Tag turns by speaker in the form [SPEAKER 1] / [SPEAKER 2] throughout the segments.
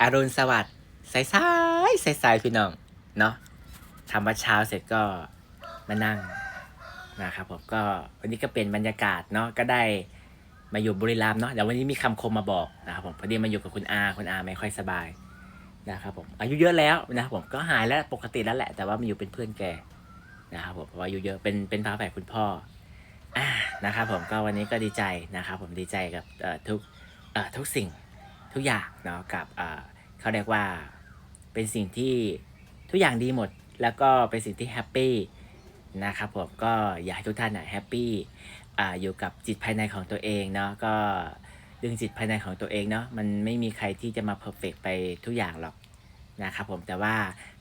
[SPEAKER 1] อรุณสวัสดิ์สายสายสายสายพี่น้อง เนาะทำวัดเช้าเสร็จก็มานั่งนะครับผมก็วันนี้ก็เป็นบรรยากาศเนาะก็ได้มาอยู่บุรีรัมย์เนาะเดี๋ยววันนี้มีคำคมมาบอกนะครับผมพอดีมาอยู่กับคุณอาคุณอาไม่ค่อยสบายนะครับผมอายุเยอะแล้วนะครับผมก็หายแล้วปกติแล้วแหละ แต่ว่ามาอยู่เป็นเพื่อนแกนะครับผมเพราะว่าอายุเยอะเป็นเป็นฟ้าแฝดคุณพ่ออ่านะครับผมก็วันนี้ก็ดีใจนะครับผมดีใจกับทุกทุกสิ่ง ทุกอย่างเนาะกับเขาเรียกว่าเป็นสิ่งที่ทุกอย่างดีหมด แล้วก็เป็นสิ่งที่แฮปปี้นะครับผมก็อยากให้ทุกท่านนะแฮปปี้อยู่กับจิตภายในของตัวเองเนาะก็ดึงจิตภายในของตัวเองเนาะมันไม่มีใครที่จะมาเพอร์เฟกไปทุกอย่างหรอกนะครับผมแต่ว่า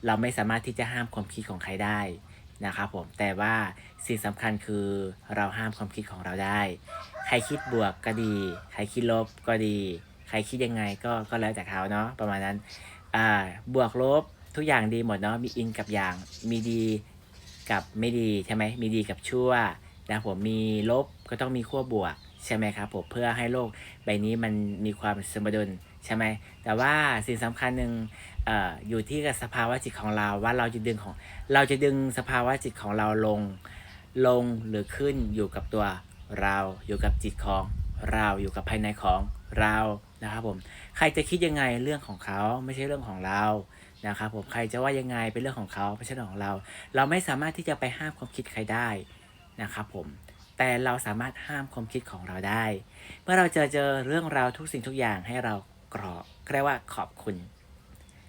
[SPEAKER 1] เราไม่สามารถที่จะห้ามความคิดของใครได้นะครับผมแต่ว่าสิ่งสำคัญคือเราห้ามความคิดของเราได้ ใครคิดบวกก็ดี ใครคิดลบก็ดี ใครคิดยังไงก็ก็แล้วแต่เขาเนาะประมาณนั้นอ่าบวกลบทุกอย่างดีหมดเนาะมีอินกับอย่างมีดีกับไม่ดีใช่ไหมมีดีกับชั่วนะผมมีลบก็ต้องมีขั้วบวกใช่ไหมครับผมเพื่อให้โลกใบนี้มันมีความสมดุลใช่ไหมแต่ว่าสิ่งสำคัญหนึ่งออยู่ที่กับสภาวะจิตของเราว่าเราจะดึงของเราจะดึงสภาวะจิตของเราลงลงหรือขึ้นอยู่กับตัวเราอยู่กับจิตของเราอยู่กับภายในของเรา นะครับผมใครจะคิดยังไงเรื่องของเขาไม่ใช่เรื่องของเรานะครับผมใครจะว่ายังไงเป็นเรื่องของเขาไม่ใช่เรื่องของเรา เราไม่สามารถที่จะไปห้ามความคิดใครได้นะครับผมแต่เราสามารถห้ามความคิดของเราได้ เมื่อเราเจอเจอเรื่องราวทุกสิ่งทุกอย่างให้เรากรอบเรียกว่าขอบคุณ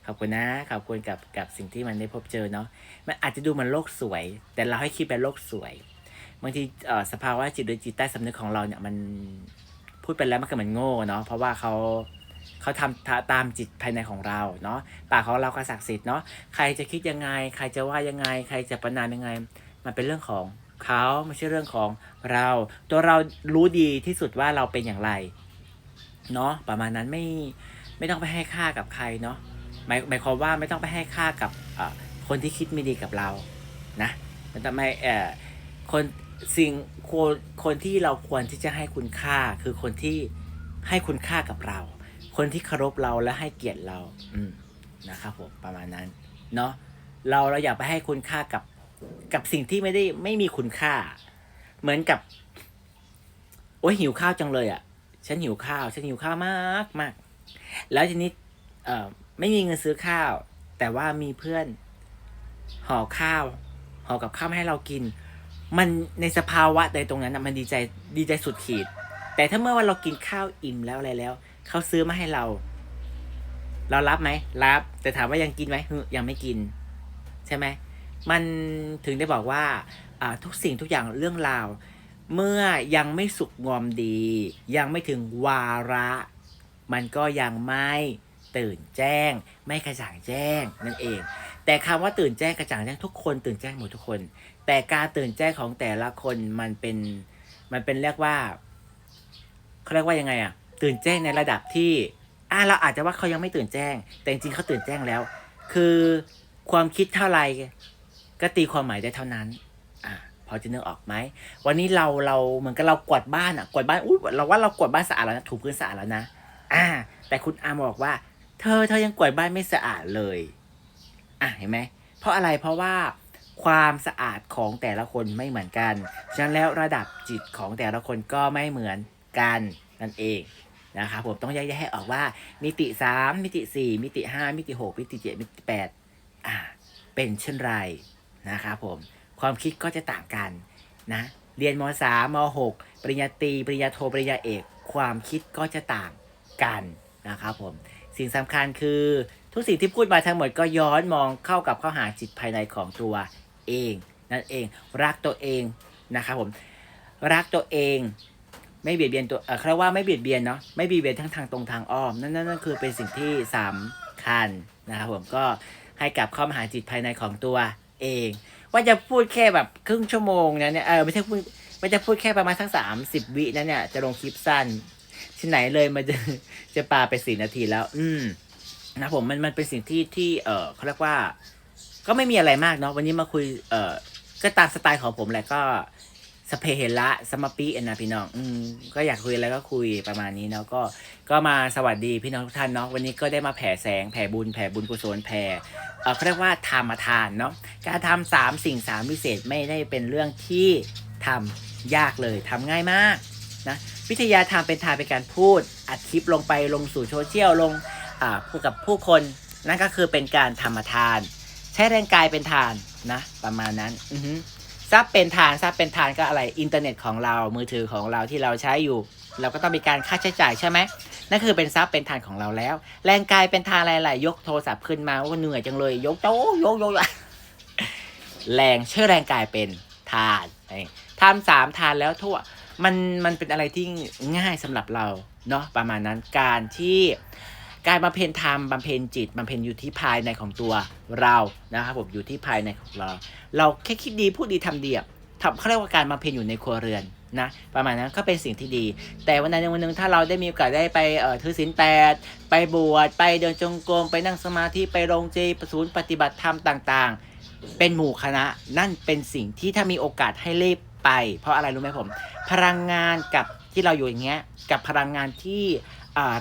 [SPEAKER 1] ขอบคุณนะ ขอบคุณกับกับสิ่งที่มันได้พบเจอเนาะมันอาจจะดูมันโลกสวย แต่เราให้คิดเป็นโลกสวยบางทีเอ่อสภาวะจิตหรือจิตใต้สำนึกของเราเนี่ยมัน พูดไปแล้วมันก็เหมือนโง่เนาะเพราะว่าเขาเขาทำตามจิตภายในของเราเนาะปากของเราก็ศักดิ์สิทธิ์เนาะใครจะคิดยังไง ใครจะว่ายังไง ใครจะประนามยังไง มันเป็นเรื่องของเขาไม่ใช่เรื่องของเรา ตัวเรารู้ดีที่สุดว่าเราเป็นอย่างไรเนาะประมาณนั้นไม่ไม่ต้องไปให้ค่ากับใครเนาะหมายหมายความว่าไม่ต้องไปให้ค่ากับคนที่คิดไม่ดีกับเรานะมันทำไมเอ่อคน สิ่งคนคนที่เราควรที่จะให้คุณค่าคือคนที่ให้คุณค่ากับเรา คนที่เคารพเราและให้เกียรติเรา อืมนะครับผมประมาณนั้น เนาะเราเราอยากไปให้คุณค่ากับกับสิ่งที่ไม่ได้ไม่มีคุณค่า เหมือนกับ โอ้ยหิวข้าวจังเลยอะ่ะ ฉันหิวข้าว ฉันหิวข้าวมากมากแล้วทีนี้เอ่อไม่มีเงินซื้อข้าว แต่ว่ามีเพื่อนห่อข้าวห่อกับข้าวมาให้เรากิน มันในสภาวะใดตรงนั้นนะมันดีใจดีใจสุดขีด แต่ถ้าเมื่อวันเรากินข้าวอิ่มแล้วอะไรแล้ว เขาซื้อมาให้เรา เรารับไหมรับ แต่ถามว่ายังกินไหมยังไม่กิน ใช่ไหมมันถึงได้บอกว่าอ่าทุกสิ่งทุกอย่างเรื่องราว เมื่อยังไม่สุกงอมดี ยังไม่ถึงวาระ มันก็ยังไม่ตื่นแจ้ง ไม่กระจ่างแจ้งนั่นเอง แต่คำว่าตื่นแจ้งกระจ่างแจ้งทุกคนตื่นแจ้งหมดทุกคน แต่การตื่นแจ้งของแต่ละคนมันเป็นมันเป็นเรียกว่าเขาเรียกว่ายังไงอะตื่นแจ้งในระดับที่อ่าเราอาจจะว่าเขายังไม่ตื่นแจ้ง แต่จริงเขาตื่นแจ้งแล้ว คือความคิดเท่าไหร่ก็ตีความหมายได้เท่านั้นอ่าพอจะนึกออกไหมวันนี้เราเราเหมือนกับเรากวาดบ้านอะกวาดบ้านอุ้ยเราว่าเรากวาดบ้านสะอาดแล้วนะถูพื้นสะอาดแล้วนะอ่า แต่คุณอาบอกว่า เธอเธอยังกวาดบ้านไม่สะอาดเลย อะเห็นไหมเพราะอะไรเพราะว่าความสะอาดของแต่ละคนไม่เหมือนกัน ฉะนั้นแล้วระดับจิตของแต่ละคนก็ไม่เหมือนกันนั่นเองนะครับผมต้องแยกแยให้ออกว่ามิติ 3 มิติ 4 มิติ 5 มิติ 6 มิติ 7 มิติ8อ่าเป็นเช่นไรนะครับผมความคิดก็จะต่างกันนะเรียนม 3 ม 6 ปริญญาตรีปริญญาโทปริญญาเอก ความคิดก็จะต่างกันนะครับผมสิ่งสำคัญคือ ทุกสิ่งที่พูดมาทั้งหมดก็ย้อนมองเข้ากับเข้าหาจิตภายในของตัวเอง นั่นเองรักตัวเองนะครับผมรักตัวเองไม่เบียดเบียนตัวเออเขาเรียกว่าไม่เบียดเบียนเนาะไม่เบียดเบียนทั้งทางตรงทางอ้อมนั่นนั่นนั่นคือเป็นสิ่งที่สำคัญนะครับผมก็ให้กลับเข้ามาหาจิตภายในของตัวเอง ว่าจะพูดแค่แบบครึ่งชั่วโมงนะเนี่ยเออไม่ใช่พูดไม่จะพูดแค่ประมาณทั้งสามสิบวินะเนี่ยจะลงคลิปสั้น ที่ไหนเลยมันจะจะปาไปสี่นาทีแล้ว อืม นะผมมันมันเป็นสิ่งที่ที่เออเขาเรียกว่า ก็ไม่มีอะไรมากเนาะวันนี้มาคุยเออก็ตามสไตล์ของผมแหละก็สเพเหระสมปีเอ็นนะพี่น้องอืมก็อยากคุยอะไรก็คุยประมาณนี้เนาะก็ก็มาสวัสดีพี่น้องทุกท่านเนาะวันนี้ก็ได้มาแผ่แสงแผ่บุญแผ่บุญกุศลแผ่เอ่อเขาเรียกว่าธรรมทานเนาะการทำสามสิ่งสามพิเศษไม่ได้เป็นเรื่องที่ทำยากเลยทำง่ายมากนะวิทยาทานเป็นทานเป็นการพูดอัดคลิปลงไปลงสู่โซเชียลลง อ่าพูดกับผู้คนนั่นก็คือเป็นการธรรมทาน ใช้แรงกายเป็นทานนะ ประมาณนั้นอือฮึทรัพย์เป็นทานทรัพย์เป็นทานก็อะไรอินเทอร์เน็ตของเรามือถือของเราที่เราใช้อยู่ เราก็ต้องมีการค่าใช้จ่ายใช่ไหมนั่นคือเป็นทรัพย์เป็นทานของเราแล้ว แรงกายเป็นทานอะไรๆยกโทรศัพท์ขึ้นมาว่าเหนื่อยจังเลย ยกโตยกยกยกแรงเชื่อแรงกายเป็นทานทำสามทานแล้วทั่วมันมันเป็นอะไรที่ง่ายสำหรับเราเนาะประมาณนั้นการที่ การบำเพ็ญธรรมบำเพ็ญจิตบำเพ็ญอยู่ที่ภายในของตัวเรานะครับผมอยู่ที่ภายในของเรา เราแค่คิดดีพูดดีทำดีอะทำเขาเรียกว่าการมาเพลอยู่ในครัวเรือนนะประมาณนั้นก็เป็นสิ่งที่ดี แต่วันใดวันหนึ่งถ้าเราได้มีโอกาสได้ไปเอ่อถือศีลแปดไปบวชไปเดินจงกรมไปนั่งสมาธิไปโรงเจศูนย์ปฏิบัติธรรมต่างๆ เป็นหมู่คณะนั่นเป็นสิ่งที่ถ้ามีโอกาสให้รีบไป เพราะอะไรรู้ไหมผม พลังงานกับที่เราอยู่อย่างเงี้ยกับพลังงานที่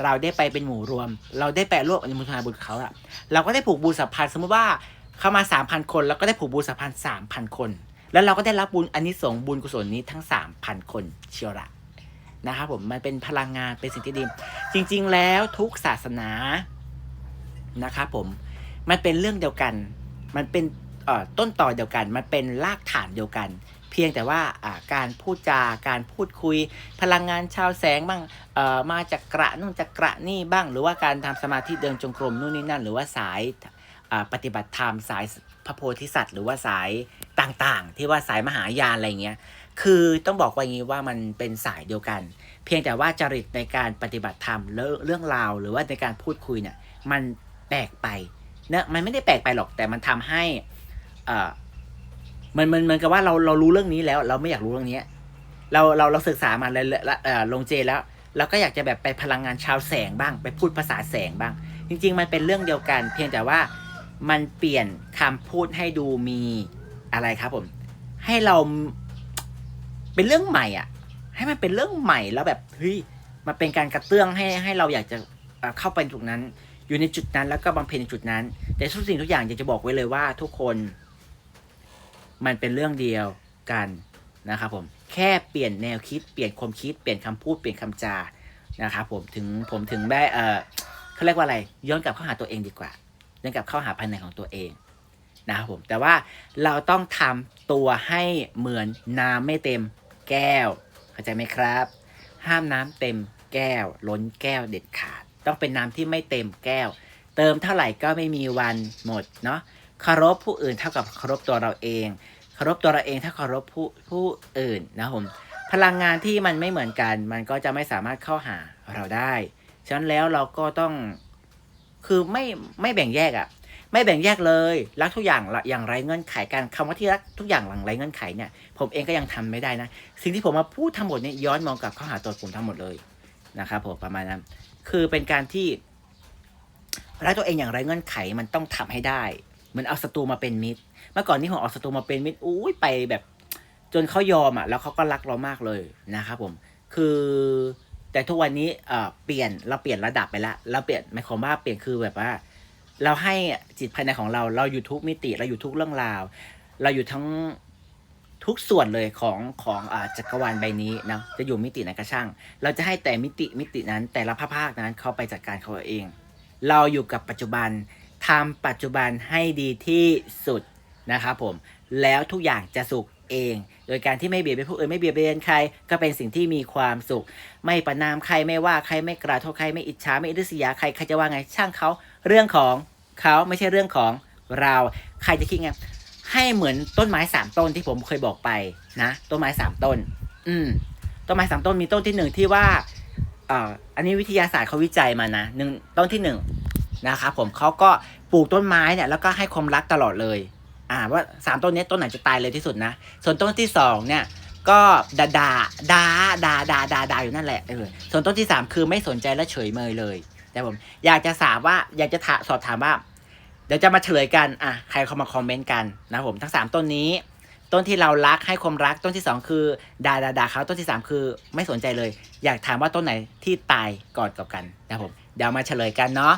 [SPEAKER 1] เราได้ไปเป็นหมู่รวม เราได้ไปร่วมอนุโมทนาบุญเขาอะเราก็ได้ผูกบุญสัมพันธ์สมมติว่าเข้ามา3,000คนแล้วก็ได้ผูกบุญสัมพันธ์3,000คน แล้วเราก็ได้รับบุญอันนี้สงบุญกุศลนี้ทั้ง3,000คนเชียวละนะครับผมมันเป็นพลังงานเป็นสิ่งที่ดี จริง ๆ แล้วทุกศาสนานะครับผมมันเป็นเรื่องเดียวกัน มันเป็นต้นต่อเดียวกัน มันเป็นรากฐานเดียวกัน เพียงแต่ว่าการพูดจาการพูดคุย พลังงานชาวแสงบ้างมาจากกระนู่นจากกระนี่บ้าง หรือว่าการทำสมาธิเดินจงกรมนู่นนี่นั่น หรือว่าสายปฏิบัติธรรมสายพระโพธิสัตว์ หรือว่าสายต่างๆ ที่ว่าสายมหายานอะไรเงี้ยคือต้องบอกว่าอย่างนี้ว่ามันเป็นสายเดียวกัน เพียงแต่ว่าจริตในการปฏิบัติธรรมเรื่องราว หรือว่าในการพูดคุยเนี่ยมันแปลกไปเนะมันไม่ได้แปลกไปหรอกแต่มันทำให้อ่า มันมันเหมือนกับว่าเราเรารู้เรื่องนี้แล้ว เราไม่อยากรู้เรื่องนี้เราเราเราศึกษามาแล้วแล้วเออลงเจแล้วเราก็อยากจะแบบไปพลังงานชาวแสงบ้าง ไปพูดภาษาแสงบ้าง จริง ๆ มันเป็นเรื่องเดียวกัน เพียงแต่ว่ามันเปลี่ยนคำพูดให้ดูมีอะไรครับผม ให้เราเป็นเรื่องใหม่อะ ให้มันเป็นเรื่องใหม่แล้วแบบเฮ้ยมันเป็นการกระเตื้องให้ให้เราอยากจะเข้าไปจุดนั้น อยู่ในจุดนั้นแล้วก็บำเพ็ญในจุดนั้น แต่ทุกสิ่งทุกอย่างอยากจะบอกไว้เลยว่าทุกคน มันเป็นเรื่องเดียวกันนะครับผมแค่เปลี่ยนแนวคิดเปลี่ยนความคิดเปลี่ยนคำพูดเปลี่ยนคำจานะครับผมถึงผมถึงได้เออเขาเรียกว่าอะไรย้อนกลับเข้าหาตัวเองดีกว่าย้อนกลับเข้าหาภายในของตัวเองนะครับผมแต่ว่าเราต้องทำตัวให้เหมือนน้ำไม่เต็มแก้วเข้าใจไหมครับ ห้ามน้ำเต็มแก้ว ล้นแก้วเด็ดขาด ต้องเป็นน้ำที่ไม่เต็มแก้ว เติมเท่าไหร่ก็ไม่มีวันหมดเนาะ เคารพผู้อื่นเท่ากับเคารพตัวเราเองเคารพตัวเราเองถ้าเคารพผู้ผู้อื่นนะครับผมพลังงานที่มันไม่เหมือนกัน มันก็จะไม่สามารถเข้าหาเราได้ฉะนั้นแล้วเราก็ต้องคือไม่ไม่แบ่งแยกอะไม่แบ่งแยกเลยรักทุกอย่างอย่างไรเงื่อนไขกันคำว่าที่รักทุกอย่างหลังไรเงื่อนไขเนี่ยผมเองก็ยังทำไม่ได้นะ สิ่งที่ผมมาพูดทั้งหมดเนี่ยย้อนมองกลับเข้าหาตัวผมทั้งหมดเลยนะครับผมประมาณนั้นคือเป็นการที่รักตัวเองอย่างไรเงื่อนไขมันต้องทำให้ได้ เหมือนเอาศัตรูมาเป็นมิตร เมื่อก่อนนี่ผมเอาศัตรูมาเป็นมิตรอุ้ยไปแบบ จนเขายอมอะ แล้วเขาก็รักเรามากเลยนะครับผม คือ แต่ทุกวันนี้เอ่อเปลี่ยนเราเปลี่ยนระดับไปละเราเปลี่ยนหมายความว่าเปลี่ยนคือแบบว่า เราให้จิตภายในของเราเราอยู่ทุกมิติเราอยู่ทุกเรื่องราว เราอยู่ทั้งทุกส่วนเลยของของอจักรวาลใบนี้นะจะอยู่มิติไหนก็ช่าง เราจะให้แต่มิติมิตินั้น แต่ละภาคนั้นเขาไปจัดการเขาเอง เราอยู่กับปัจจุบัน ทำปัจจุบันให้ดีที่สุดนะครับผม แล้วทุกอย่างจะสุขเอง โดยการที่ไม่เบียดเบียนผู้อื่นไม่เบียดเบียนใคร ก็เป็นสิ่งที่มีความสุข ไม่ประนามใครไม่ว่าใครไม่กระทบใครไม่อิจฉาไม่อิริษยาใครใครจะว่าไงช่างเขาเรื่องของเขาไม่ใช่เรื่องของเราใครจะคิดไงให้เหมือนต้นไม้สามต้นที่ผมเคยบอกไปนะต้นไม้สามต้น อืมต้นไม้สามต้นมีต้นที่หนึ่งที่ว่าอ่ออันนี้วิทยาศาสตร์เขาวิจัยมานะหนึ่งต้นที่หนึ่ง นะครับผมเขาก็ปลูกต้นไม้เนี่ยแล้วก็ให้ความรักตลอดเลย อ่าว่าสามต้นนี้ต้นไหนจะตายเลยที่สุดนะ ส่วนต้นที่สองเนี่ยก็ดาดาดาดาดาดาดาอยู่นั่นแหละเออส่วนต้นที่สามคือไม่สนใจและเฉยเมยเลยแต่ผมอยากจะถามว่าอยากจะถสอบถามว่า เดี๋ยวจะมาเฉลยกันอะใครเข้ามาคอมเมนต์กันนะผมทั้งสามต้นนี้ต้นที่เรารักให้ความรักต้นที่สองคือด่าด่าด่าเขาต้นที่สามคือไม่สนใจเลย อยากถามว่าต้นไหนที่ตายก่อนกับกันนะผมเดี๋ยวมาเฉลยกันเนาะ